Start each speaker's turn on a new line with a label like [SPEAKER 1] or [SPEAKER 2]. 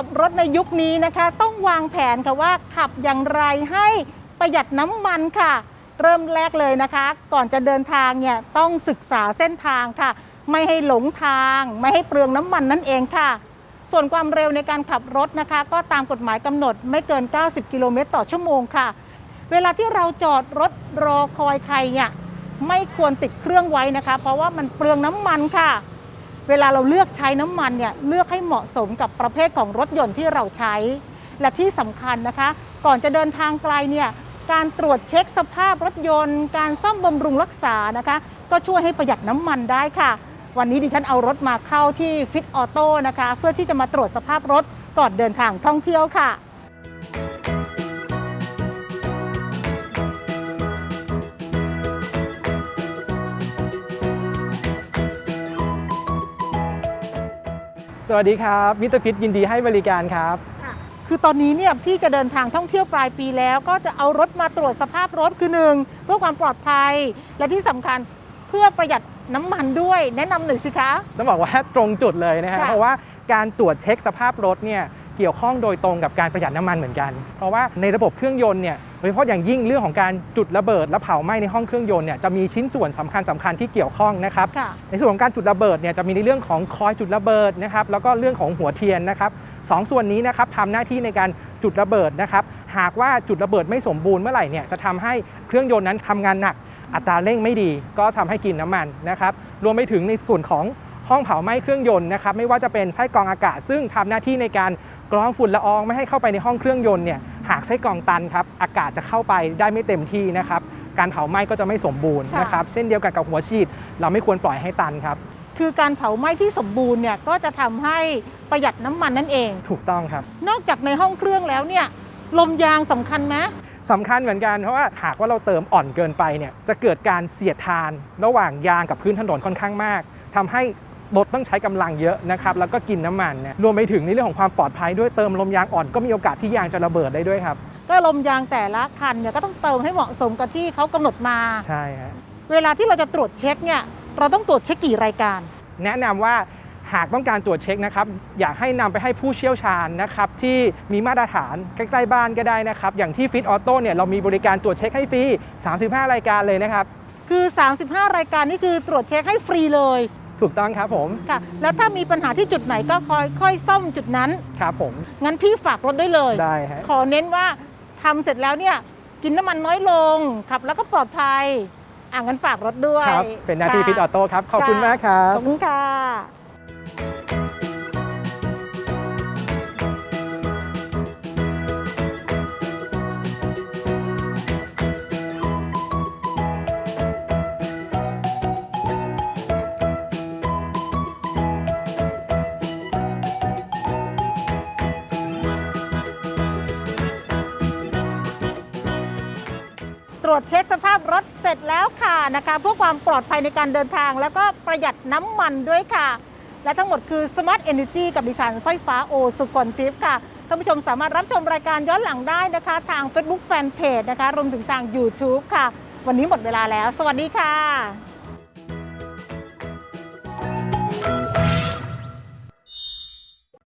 [SPEAKER 1] ขับรถในยุคนี้นะคะ ต้องวางแผนค่ะว่าขับอย่างไรให้ประหยัดน้ำมันค่ะ เริ่มแรกเลยนะคะ ก่อนจะเดินทางเนี่ยต้องศึกษาเส้นทางค่ะ ไม่ให้หลงทาง ไม่ให้เปลืองน้ำมันนั่นเองค่ะ ส่วนความเร็วในการขับรถนะคะ ก็ตามกฎหมายกำหนดไม่เกิน 90 กิโลเมตรต่อชั่วโมงค่ะ เวลาที่เราจอดรถรอคอยใครเนี่ยไม่ควรติดเครื่องไว้นะคะ เพราะว่ามันเปลืองน้ำมันค่ะ เวลาเราเลือกใช้น้ำมันเนี่ยเลือกให้เหมาะสมกับประเภทของรถยนต์ที่เราใช้ และที่สำคัญนะคะ ก่อนจะเดินทางไกลเนี่ยการตรวจเช็คสภาพรถยนต์ การซ่อมบำรุงรักษานะคะ ก็ช่วยให้ประหยัดน้ำมันได้ค่ะ วันนี้ดิฉันเอารถมาเข้าที่ฟิตออโต้นะคะ เพื่อที่จะมาตรวจสภาพรถก่อนเดินทางท่องเที่ยวค่ะ
[SPEAKER 2] สวัสดีครับมิตรพิษยินดีให้บริการครับ
[SPEAKER 1] คือตอนนี้เนี่ยพี่จะเดินทางท่องเที่ยวปลายปีแล้ว ก็จะเอารถมาตรวจสภาพรถคือหนึ่งเพื่อความปลอดภัย และที่สำคัญเพื่อประหยัดน้ำมันด้วยแนะนำหน่อยสิคะ
[SPEAKER 2] ต้องบอกว่าตรงจุดเลยนะฮะ
[SPEAKER 1] ค่ะ
[SPEAKER 2] เพราะว่าการตรวจเช็คสภาพรถเนี่ย เกี่ยวข้องโดยตรงกับการประหยัดน้ำมันเหมือนกัน เพราะว่าในระบบเครื่องยนต์เนี่ยโดยเฉพาะอย่างยิ่งเรื่องของการจุดระเบิดและเผาไหม้ในห้องเครื่องยนต์เนี่ยจะมีชิ้นส่วนสำคัญสคัญๆที่เกี่ยวข้องนะครับ
[SPEAKER 1] ค่ะ
[SPEAKER 2] ในส่วนของการจุดระเบิดเนี่ยจะมีในเรื่องของคอยจุดระเบิดนะครับแล้วก็เรื่องของหัวเทียนนะครับสองส่วนนี้นะครับทำหน้าที่ในการจุดระเบิดนะครับหากว่าจุดระเบิดไม่สมบูรณ์เมื่อไหร่เนี่ยจะทำให้เครื่องยนต์นั้นทำงานหนักอัตราเร่งไม่ดีก็ทำให้กินน้ำมันนะครับรวมไปถึงในส่วนของห้องเผาไหม้เครื่องยนต์นะครับไม่ว่าจะเป็นไส้กรองอากาศซึ่งทำหน้าที่ในการ กรองฝุ่นละอองไม่ให้เข้าไปในห้องเครื่องยนต์เนี่ยหากไส้กรองตันครับอากาศจะเข้าไปได้ไม่เต็มที่นะครับการเผาไหม้ก็จะไม่สมบูรณ์
[SPEAKER 1] ค่ะ
[SPEAKER 2] นะครับเช่นเดียวกันกับหัวฉีด เราไม่ควรปล่อยให้ตันครับ
[SPEAKER 1] คือการเผาไหม้ที่สมบูรณ์เนี่ยก็จะทำให้ประหยัดน้ำมันนั่นเอง
[SPEAKER 2] ถูกต้องครับ
[SPEAKER 1] นอกจากในห้องเครื่องแล้วเนี่ยลมยางสำคัญไหม
[SPEAKER 2] สำคัญเหมือนกันเพราะว่าหากว่าเราเติมอ่อนเกินไปเนี่ยจะเกิดการเสียดทาน ระหว่างยางกับพื้นถนนค่อนข้างมากทำให้ รถต้องใช้กำลังเยอะนะครับแล้วก็กินน้ำมันเนี่ยรวมไปถึงในเรื่องของความปลอดภัยด้วยเติมลมยางอ่อนก็มีโอกาสที่ยางจะระเบิดได้ด้วยครับ
[SPEAKER 1] ก็ลมยางแต่ละคันเนี่ยก็ต้องเติมให้เหมาะสมกับที่เขากำหนดมา
[SPEAKER 2] ใช่ฮะ
[SPEAKER 1] เวลาที่เราจะตรวจเช็คเนี่ยเราต้องตรวจเช็คกี่รายการ
[SPEAKER 2] แนะนำว่าหากต้องการตรวจเช็คนะครับ อยากให้นำไปให้ผู้เชี่ยวชาญนะครับที่มีมาตรฐานใกล้ๆบ้านก็ได้นะครับ อย่างที่ฟิตออโต้เนี่ยเรามีบริการตรวจเช็คให้ฟรี 35 รายการเลยนะครับ
[SPEAKER 1] คือ 35 รายการนี่คือตรวจเช็คให้ฟรีเลย
[SPEAKER 2] ถูกต้องครับผม
[SPEAKER 1] ค่ะ แล้วถ้ามีปัญหาที่จุดไหนก็คอยค่อยซ่อมจุดนั้น
[SPEAKER 2] ครับผม
[SPEAKER 1] งั้นพี่ฝากรถได้เลย
[SPEAKER 2] ได้ฮะ
[SPEAKER 1] ขอเน้นว่าทำเสร็จแล้วเนี่ย กินน้ำมันน้อยลงขับแล้วก็ปลอดภัย อ่างั้นฝากรถด้วย
[SPEAKER 2] ครับเป็นหน้าที่
[SPEAKER 1] ค่ะ
[SPEAKER 2] ฟิตออโต้ครับ ขอบคุณมากครับ
[SPEAKER 1] ขอบคุณค่ะ รวจเช็คสภาพรถเสร็จแล้วค่ะนะคะเพื่อความปลอดภัยในการเดินทาง แล้วก็ประหยัดน้ำมันด้วยค่ะ และทั้งหมดคือ Smart Energy กับดิฉันสร้อยฟ้าโอสุกลทิพย์ค่ะท่านผู้ชมสามารถรับชมรายการย้อนหลังได้นะคะ ทาง Facebook Fanpage นะคะรวมถึงทาง YouTube ค่ะ วันนี้หมดเวลาแล้ว สวัสดีค่ะ